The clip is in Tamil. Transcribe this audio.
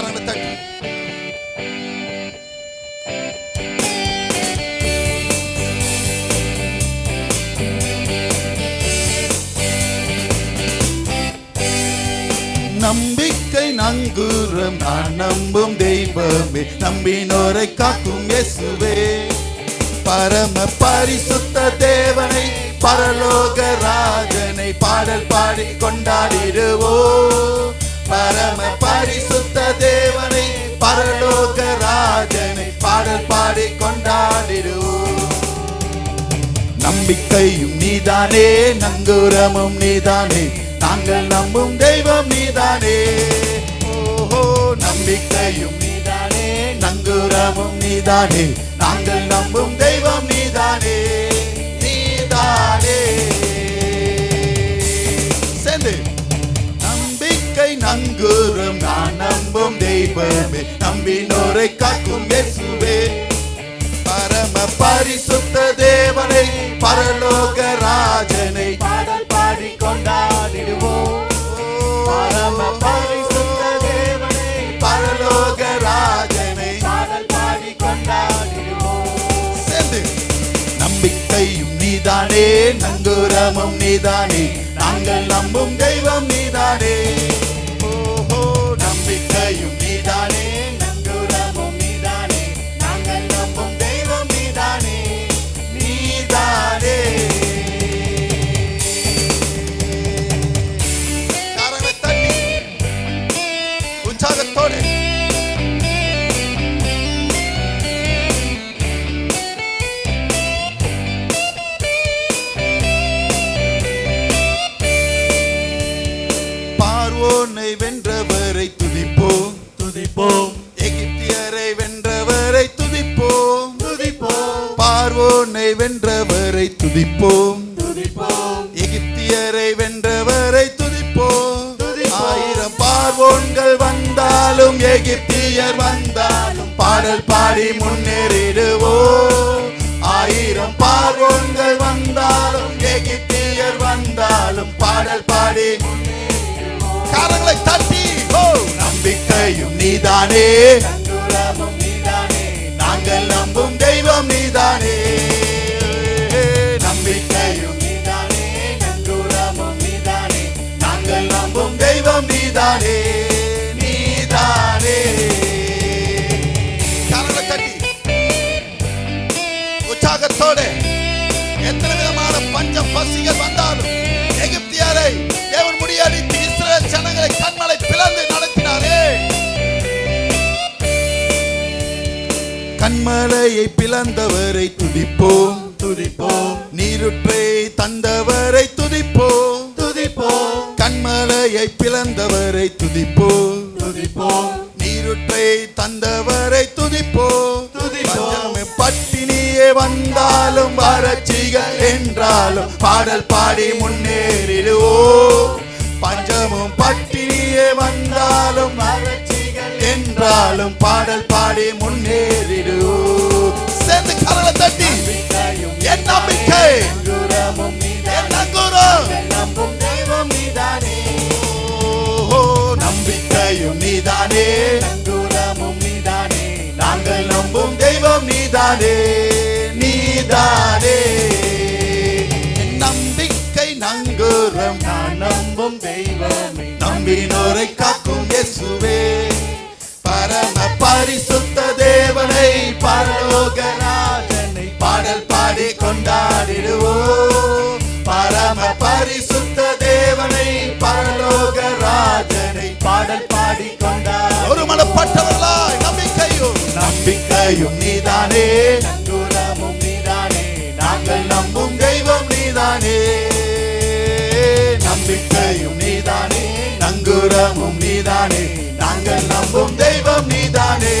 கரங்களை தட்டி நம்பிக்கை நங்கூரம் நான் நம்பும் தெய்வமே. நம்பினோரை காக்கும் இயேசுவே. பரம பரிசுத்த தேவனை பரலோக ராஜனை பாடல் பாடி கொண்ட கொண்டாடி கொண்டாடிடுவோம். நம்பிக்கையும் நீதானே நங்குரமும் நீதானே நாங்கள் நம்பும் தெய்வம் நீதானே. ஓஹோ நம்பிக்கையும் நீதானே நங்குரமும் நீதானே நாங்கள் நம்பும் தெய்வம் நீதானே. நீதானே. சேர்ந்து. நம்பிக்கை நங்குரம் நான் நம்பும் தெய்வமே நம்பினோரை காக்கும் இயேசுவே. பரம பரிசுத்த தேவனை பரலோக ராஜனை பாடல் பாடி கொண்டாடிடுவோம் பரம பரிசுத்த தேவனை பரலோக ராஜனை பாடல் பாடி கொண்டாடிடுவோம் சேர்ந்து. நம்பிக்கையும் நீதானே நங்கூரமும் நீதானே நாங்கள் நம்பும் தெய்வம் நீதானே. பார்வோனை வென்றவரை துதிப்போம். துதிப்போம். எகிப்தியரை வென்றவரை துதிப்போம். துதிப்போம். பார்வோனை வென்றவரை துதிப்போம். துதிப்போம். எகிப்தியரை வென்றவரை துதிப்போம். ஆயிரம் பார்வோன்கள் வந்தாலும் எகிப்தியர் வந்தாலும் பாடல் பாடி முன்னேறிடுவோம். ஆயிரம் பார்வோன்கள் வந்தாலும் எகிப்தியர் வந்தாலும் பாடல் பாடி நீதானே. நங்குரமும் நீதானே நாங்கள் நம்பும் தெய்வம் நீதானே. நம்பிக்கையும் நீதானே நங்குரமும் நீதானே. நாங்கள் நம்பும் தெய்வம் நீதானே. நீதானே. கரங்களை தட்டி உற்சாகத்தோடு எத்தனை விதமான பஞ்சம் பசிகள் வந்தாலும் எகிப்தியாரை தேவன் முடியடித்து இஸ்ரேல் ஜனங்களை கண்மலை பிளந்து நடத்தினார். கண்மலையை பிளந்தவரை துதிப்போம். துதிப்போம். நீருற்றை தந்தவரை துதிப்போம். துதிப்போம். கண்மலையை பிளந்தவரை துதிப்போம். துதிப்போம். நீருற்றை தந்தவரை துதிப்போம். துதிப்போம். பட்டினியே வந்தாலும் வறட்சிகள் என்றாலும் பாடல் பாடி முன்னேறிடுவோம். பஞ்சமும் பட்டினியே வந்தாலும் என்றாலும் பாடல் பாடி முன்னேறிடுவோம் நீதானே நீதானே. என் நம்பிக்கை நங்கூரம் நான் நம்பும் தெய்வமே. நம்பினோரை காக்கும் இயேசுவே. பரம பரிசுத்த தேவனை பரலோக ராஜனை பாடல் பாடி கொண்டாடிடுவோம். பரம பரிசுத்த தேவனை பரலோக ராஜனை பாடல் பாடி கொண்டாட ஒரு மனப்பட்டவர்களாய் நம்பிக்கையும். நம்பிக்கையும் நம்பிக்கையும் நீதானே நங்குரமும் நீதானே நாங்கள் நம்பும் தெய்வம் நீதானே.